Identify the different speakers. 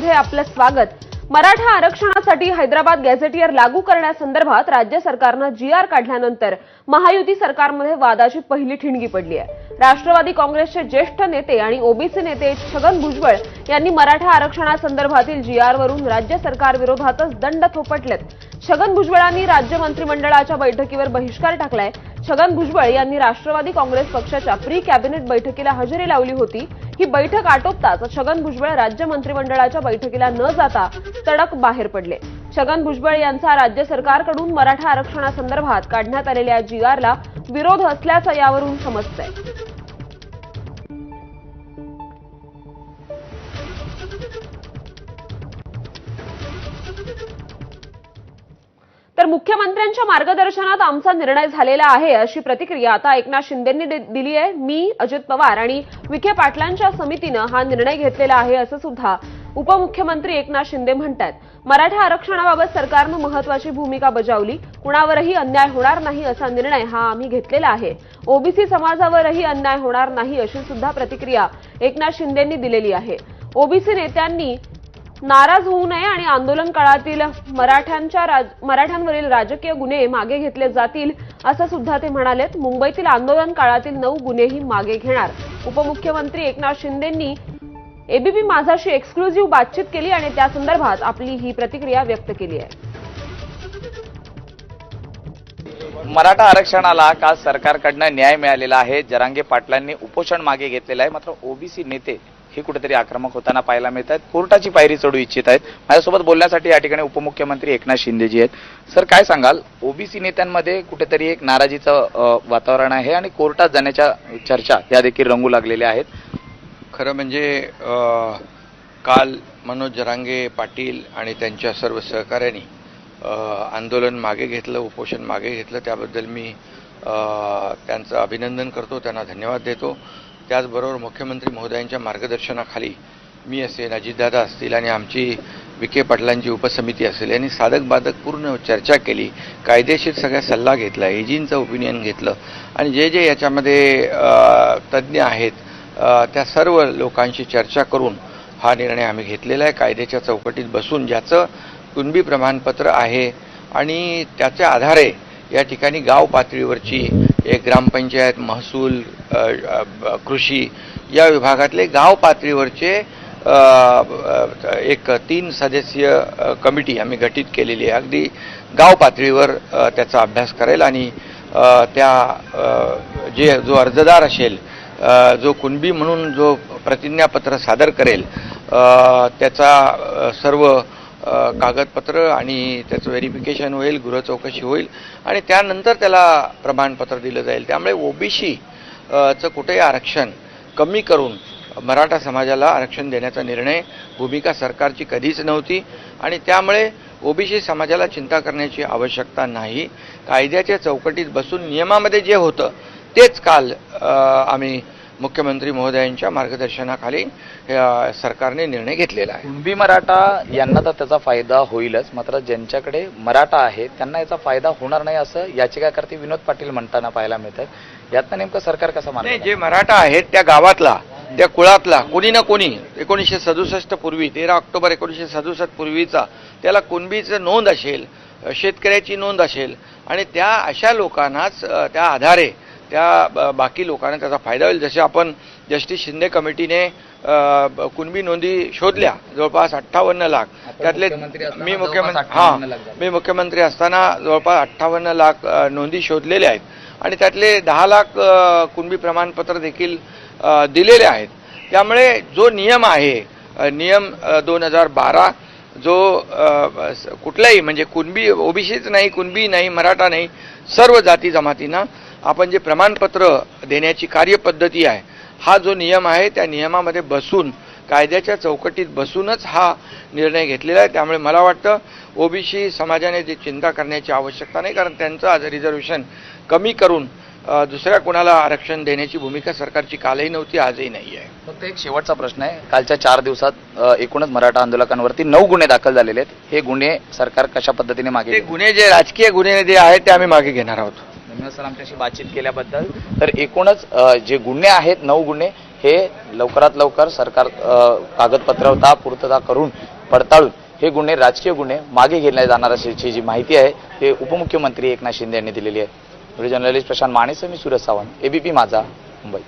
Speaker 1: मध्ये आपलं स्वागत. मराठा आरक्षणासाठी हैदराबाद गॅझेटियर लागू करण्यासंदर्भात राज्य सरकारनं जी आर काढल्यानंतर महायुती सरकारमध्ये वादाची पहिली ठिणगी पडली आहे. राष्ट्रवादी काँग्रेसचे ज्येष्ठ नेते आणि ओबीसी नेते छगन भुजबळ यांनी मराठा आरक्षणासंदर्भातील जी आरवरून राज्य सरकारविरोधातच दंड थोपटलेत. छगन भुजबळांनी राज्य मंत्रिमंडळाच्या बैठकीवर बहिष्कार टाकलाय. छगन भुजबळ यांनी राष्ट्रवादी काँग्रेस पक्षाच्या प्री कॅबिनेट बैठकीला हजेरी लावली होती. ही बैठक आटोपताच छगन भुजबळ राज्य मंत्रिमंडळाच्या बैठकीला न जाता तडक बाहेर पडले. छगन भुजबळ यांचा राज्य सरकारकडून मराठा आरक्षणासंदर्भात काढण्यात आलेल्या जीआरला विरोध असल्याचं यावरून समजतंय. तर मुख्यमंत्र्यांच्या मार्गदर्शनात आमचा निर्णय झालेला आहे अशी प्रतिक्रिया आता एकनाथ शिंदेंनी दि- दिली आहे. मी अजित पवार आणि विखे पाटलांच्या समितीनं हा निर्णय घेतलेला आहे असं सुद्धा उपमुख्यमंत्री एकनाथ शिंदे म्हणतात मराठा आरक्षणाबाबत सरकारनं महत्वाची भूमिका बजावली. कुणावरही अन्याय होणार नाही असा निर्णय हा आम्ही घेतलेला आहे. ओबीसी समाजावरही अन्याय होणार नाही अशी सुद्धा प्रतिक्रिया एकनाथ शिंदेंनी दिलेली आहे. ओबीसी नेत्यांनी नाराज होऊ नये आणि आंदोलन काळातील मराठ्यांच्या राज- मराठ्यांवरील राजकीय गुन्हे मागे घेतले जातील असं सुद्धा ते म्हणालेत. मुंबईतील आंदोलन काळातील नऊ गुन्हेही मागे घेणार. उपमुख्यमंत्री एकनाथ शिंदेंनी एबीपी माझाशी एक्सक्लुझिव्ह बातचीत केली आणि त्या संदर्भात आपली ही प्रतिक्रिया व्यक्त केली आहे.
Speaker 2: मराठा आरक्षणाला काल सरकारकडनं न्याय मिळालेला आहे. जरांगे पाटलांनी उपोषण मागे घेतलेलं आहे. मात्र ओबीसी नेते हे कुठेतरी आक्रमक होताना पाहायला मिळत आहेत कोर्टाची पायरी चढू इच्छित आहेत. माझ्यासोबत बोलण्यासाठी या ठिकाणी उपमुख्यमंत्री एकनाथ शिंदेजी आहेत. सर काय सांगाल? ओबीसी नेत्यांमध्ये कुठेतरी एक नाराजीचं वातावरण आहे आणि कोर्टात जाण्याच्या चर्चा या देखील रंगू लागलेल्या आहेत.
Speaker 3: खरं म्हणजे काल मनोज जरांगे पाटील आणि त्यांच्या सर्व सहकाऱ्यांनी आंदोलन मागे घेतलं उपोषण मागे घेतलं. त्याबद्दल मी त्यांचं अभिनंदन करतो त्यांना धन्यवाद देतो. त्याचबरोबर मुख्यमंत्री महोदयांच्या मार्गदर्शनाखाली मी असेल अजितदादा असतील आणि आमची विखे पाटलांची उपसमिती असेल यांनी साधक बाधक पूर्ण चर्चा केली कायदेशीर सगळ्या सल्ला घेतला एजींचं ओपिनियन घेतलं आणि जे जे याच्यामध्ये तज्ज्ञ आहेत त्या सर्व लोकांशी चर्चा करून हा निर्णय आम्ही घेतलेला आहे. कायद्याच्या चौकटीत बसून ज्याचं कुणबी प्रमाणपत्र आहे आणि त्याच्या आधारे या ठिकाणी गाव पातळीवरची एक ग्रामपंचायत महसूल कृषी या विभागातले गाव पातळीवरचे एक तीन सदस्यीय कमिटी आम्ही गठीत केलेली आहे. अगदी गाव पातळीवर त्याचा अभ्यास करेल आणि त्या जे जो अर्जदार असेल जो कुणबी म्हणून जो प्रतिज्ञापत्र सादर करेल त्याचा सर्व कागदपत्र आणि त्याचं व्हेरिफिकेशन होईल गृहचौकशी होईल आणि त्यानंतर त्याला प्रमाणपत्र दिलं जाईल. त्यामुळे ओबीसी चं कुठेही आरक्षण कमी करून मराठा समाजाला आरक्षण देण्याचा निर्णय भूमिका सरकारची कधीच नव्हती आणि त्यामुळे ओबीसी समाजाला चिंता करण्याची आवश्यकता नाही. कायद्याच्या चौकटीत बसून नियमामध्ये जे होतं तेच काल आम्ही मुख्यमंत्री महोदयांच्या मार्गदर्शनाखाली सरकारने निर्णय घेतलेला आहे.
Speaker 2: कुणबी मराठा यांना तर त्याचा फायदा होईलच मात्र ज्यांच्याकडे मराठा आहे त्यांना याचा फायदा होणार नाही असं याचिकाकर्ते विनोद पाटील म्हणताना पाहायला मिळतात यातनं नेमकं सरकार कसं
Speaker 3: नाही
Speaker 2: मानतं
Speaker 3: जे मराठा आहेत त्या गावातला त्या कुळातला कोणी ना कोणी एकोणीसशे सदुसष्ट पूर्वी तेरा ऑक्टोबर एकोणीसशे सदुसष्ट पूर्वीचा त्याला कुणबीचं नोंद असेल शेतकऱ्याची नोंद असेल आणि त्या अशा लोकांनाच त्या आधारे त्या बाकी लोकांना त्याचा फायदा होईल. जसे आपण जस्टिस शिंदे कमिटीने कुणबी नोंदी शोधल्या जवळपास अठ्ठावन्न लाख. त्यातले मी मुख्यमंत्री
Speaker 2: 58 लाख
Speaker 3: हां. मी मुख्यमंत्री असताना जवळपास अठ्ठावन्न लाख नोंदी शोधलेल्या आहेत. आणि त्यातले दहा लाख कुणबी प्रमाणपत्र देखील दिलेले आहेत. त्यामुळे जो नियम आहे नियम दोन हजार बारा जो कुठलाही म्हणजे कुणबी ओबीसीच नाही कुणबी नाही मराठा नाही सर्व जाती जमातींना आपण जे प्रमाणपत्र देण्याची कार्यपद्धती आहे हा जो नियम आहे त्या नियमामध्ये बसून कायद्याच्या चौकटीत बसूनच हा निर्णय घेतलेला आहे. त्यामुळे मला वाटतं ओबीसी समाजाने जी चिंता करण्याची आवश्यकता नाही कारण त्यांचं आज रिझर्वेशन कमी करून दुसऱ्या कोणाला आरक्षण देण्याची भूमिका सरकारची कालही नव्हती आजही नाही आहे.
Speaker 2: फक्त एक शेवटचा प्रश्न आहे. कालच्या चार दिवसात एकूणच मराठा आंदोलकांवरती नऊ गुन्हे दाखल झालेले आहेत. हे गुन्हे सरकार कशा पद्धतीने मागे?
Speaker 3: गुन्हे जे राजकीय गुन्हे जे आहेत ते आम्ही मागे घेणार आहोत.
Speaker 2: सर आमच्याशी बातचीत केल्याबद्दल. तर एकूणच जे गुन्हे आहेत नऊ गुन्हे हे लवकरात लवकर सरकार कागदपत्रता पूर्तता करून पडताळून हे गुन्हे राजकीय गुन्हे मागे घेतले जाणार असल्याची जी माहिती आहे ते उपमुख्यमंत्री एकनाथ शिंदे यांनी दिलेली आहे. व्हिडिओ जर्नलिस्ट प्रशांत मानेसह मी सुरज सावंत एबीपी माझा मुंबई.